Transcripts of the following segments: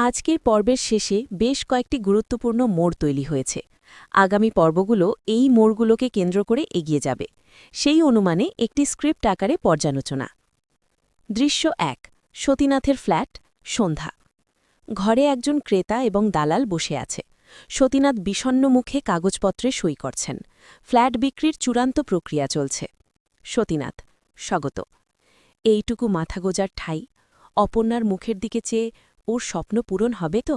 আজকের পর্বের শেষে বেশ কয়েকটি গুরুত্বপূর্ণ মোড় তৈরি হয়েছে। আগামী পর্বগুলো এই মোড়গুলোকে কেন্দ্র করে এগিয়ে যাবে। সেই অনুমানে একটি স্ক্রিপ্ট আকারে পর্যালোচনা। দৃশ্য এক, সতীনাথের ফ্ল্যাট, সন্ধ্যা। ঘরে একজন ক্রেতা এবং দালাল বসে আছে। সতীনাথ বিষণ্ন মুখে কাগজপত্রে সই করছেন। ফ্ল্যাট বিক্রির চূড়ান্ত প্রক্রিয়া চলছে। সতীনাথ, স্বাগত। এইটুকু মাথা গোজার ঠাই। অপর্ণার মুখের দিকে চেয়ে ওর স্বপ্ন পূরণ হবে তো?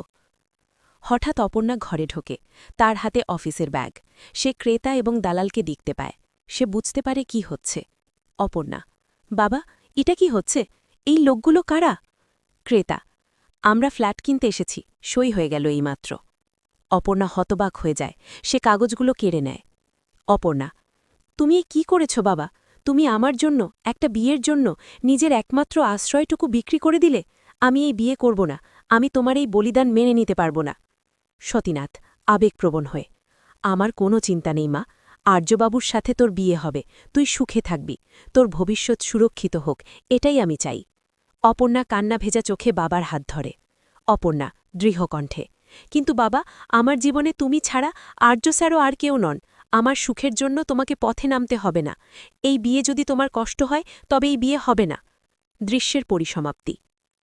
হঠাৎ অপর্ণা ঘরে ঢোকে, তার হাতে অফিসের ব্যাগ। সে ক্রেতা এবং দালালকে দেখতে পায়। সে বুঝতে পারে কি হচ্ছে। অপর্ণা, বাবা, এটা কি হচ্ছে? এই লোকগুলো কারা? ক্রেতা, আমরা ফ্ল্যাট কিনতে এসেছি, সই হয়ে গেল এইমাত্র। অপর্ণা হতবাক হয়ে যায়, সে কাগজগুলো কেড়ে নেয়। অপর্ণা, তুমি কি করেছ বাবা? তুমি আমার জন্য, একটা বিয়ের জন্য, নিজের একমাত্র আশ্রয়টুকু বিক্রি করে দিলে? আমি এই বিয়ে করব না। আমি তোমার এই বলিদান মেনে নিতে পারব না। সতীনাথ, আবেগপ্রবণ হয়ে, আমার কোনো চিন্তা নেই মা। আর্যবাবুর সাথে তোর বিয়ে হবে। তুই সুখে থাকবি। তোর ভবিষ্যৎ সুরক্ষিত হোক। এটাই আমি চাই। অপর্ণা কান্না ভেজা চোখে বাবার হাত ধরে। অপর্ণা, দৃঢ়কণ্ঠে, কিন্তু বাবা, আমার জীবনে তুমি ছাড়া আর্য স্যারও আর কেউ নন। আমার সুখের জন্য তোমাকে পথে নামতে হবে না। এই বিয়ে যদি তোমার কষ্ট হয়, তবে এই বিয়ে হবে না। দৃশ্যের পরিসমাপ্তি।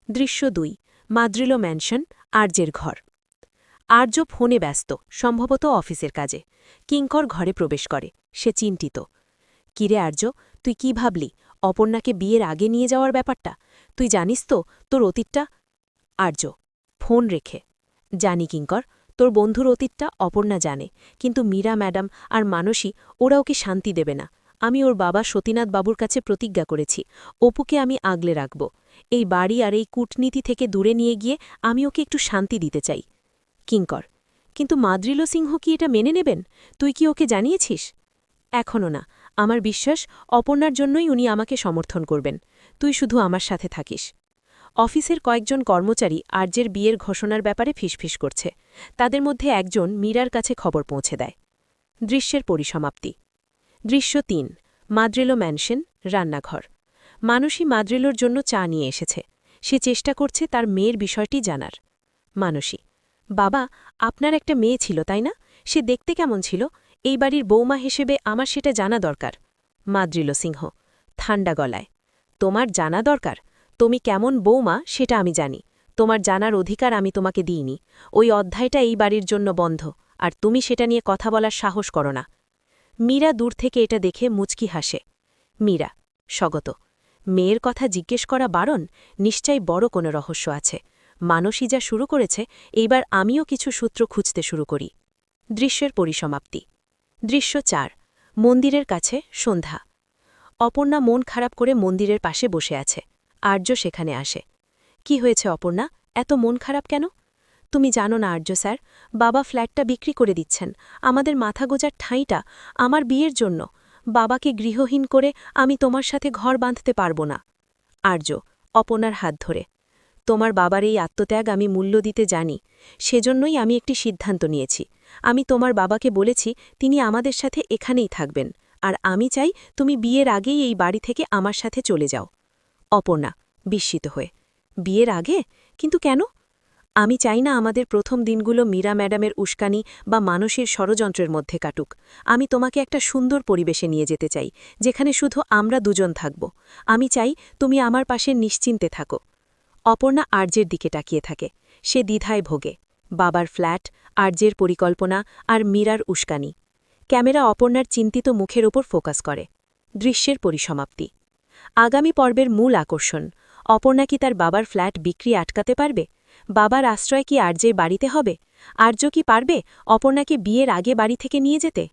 দৃশ্য দুই, মাদ্রিলো ম্যানশন, আর্যের ঘর। আর্য ফোনে ব্যস্ত, সম্ভবত অফিসের কাজে। কিঙ্কর ঘরে প্রবেশ করে, সে চিন্তিত। কিরে আর্য, তুই কি ভাবলি? অপর্ণাকে বিয়ের আগে নিয়ে যাওয়ার ব্যাপারটা? তুই জানিস তো, তোর অতীতটা? আর্য, ফোন রেখে। জানি কিঙ্কর, তোর বন্ধুর অতীতটা অপর্ণা জানে, কিন্তু মীরা ম্যাডাম আর মানসী, ওরা ওকে শান্তি দেবে না। আমি ওর বাবা সতীনাথ বাবুর কাছে প্রতিজ্ঞা করেছি, অপুকে আমি আগলে রাখব। এই বাড়ি আর এই কূটনীতি থেকে দূরে নিয়ে গিয়ে আমি ওকে একটু শান্তি দিতে চাই। কিঙ্কর, কিন্তু মাদ্রিল সিংহ কি এটা মেনে নেবেন? তুই কি ওকে জানিয়েছিস? এখনও না। আমার বিশ্বাস, অপর্ণার জন্যই উনি আমাকে সমর্থন করবেন। তুই শুধু আমার সাথে থাকিস। অফিসের কয়েকজন কর্মচারী আর্যের বিয়ের ঘোষণার ব্যাপারে ফিসফিস করছে। তাদের মধ্যে একজন মীরার কাছে খবর পৌঁছে দেয়। দৃশ্যের পরিসমাপ্তি। দৃশ্য তিন, মাদ্রেলো ম্যানশন, রান্নাঘর। মানসী মাদ্রেলোর জন্য চা নিয়ে এসেছে। সে চেষ্টা করছে তার মেয়ের বিষয়টি জানার। মানসী, বাবা, আপনার একটা মেয়ে ছিল, তাই না? সে দেখতে কেমন ছিল? এই বাড়ির বৌমা হিসেবে আমার সেটা জানা দরকার। মাদ্রিল সিংহ ঠান্ডা গলায়, তোমার জানা দরকার? তুমি কেমন বৌমা, সেটা আমি জানি। তোমার জানার অধিকার আমি তোমাকে দিইনি। ওই অধ্যায়টা এই বাড়ির জন্য বন্ধ। আর তুমি সেটা নিয়ে কথা বলার সাহস করো না। মীরা দূর থেকে এটা দেখে মুচকি হাসে। মীরা, স্বগত। মেয়ের কথা জিজ্ঞেস করা বারণ নিশ্চয়ই বড় কোনো রহস্য আছে। মানসী যা শুরু করেছে, এইবার আমিও কিছু সূত্র খুঁজতে শুরু করি। দৃশ্যের পরিসমাপ্তি। দৃশ্য চার, মন্দিরের কাছে সন্ধ্যা। অপর্ণা মন খারাপ করে মন্দিরের পাশে বসে আছে। আর্য সেখানে আসে। কি হয়েছে অপর্ণা? এত মন খারাপ কেন? তুমি জানো না আর্য স্যার, বাবা ফ্ল্যাটটা বিক্রি করে দিচ্ছেন। আমাদের মাথা গোজার ঠাঁইটা আমার বিয়ের জন্য। বাবাকে গৃহহীন করে আমি তোমার সাথে ঘর বাঁধতে পারব না। আর্য, অপনার হাত ধরে, তোমার বাবার এই আত্মত্যাগ আমি মূল্য দিতে জানি, সেজন্যই আমি একটি সিদ্ধান্ত নিয়েছি। আমি তোমার বাবাকে বলেছি, তিনি আমাদের সাথে এখানেই থাকবেন, আর আমি চাই তুমি বিয়ের আগেই এই বাড়ি থেকে আমার সাথে চলে যাও। অপর্ণা, বিস্মিত হয়ে, বিয়ের আগে? কিন্তু কেন? আমি চাই না আমাদের প্রথম দিনগুলো মীরা ম্যাডামের উস্কানি বা মানসের ষড়যন্ত্রের মধ্যে কাটুক। আমি তোমাকে একটা সুন্দর পরিবেশে নিয়ে যেতে চাই, যেখানে শুধু আমরা দুজন থাকব। আমি চাই তুমি আমার পাশে নিশ্চিন্তে থাকো। অপর্ণা আর্যের দিকে তাকিয়ে থাকে। সে দ্বিধায় ভোগে। বাবার ফ্ল্যাট, আর্যের পরিকল্পনা আর মীরার উস্কানি। ক্যামেরা অপর্ণার চিন্তিত মুখের ওপর ফোকাস করে। দৃশ্যের পরিসমাপ্তি। আগামী পর্বের মূল আকর্ষণ। অপর্ণা কি তার বাবার ফ্ল্যাট বিক্রি আটকাতে পারবে? বাবার আশ্রয় কি আর্যের বাড়িতে হবে? আর্য কি পারবে অপর্ণাকে বিয়ের আগে বাড়ি থেকে নিয়ে যেতে?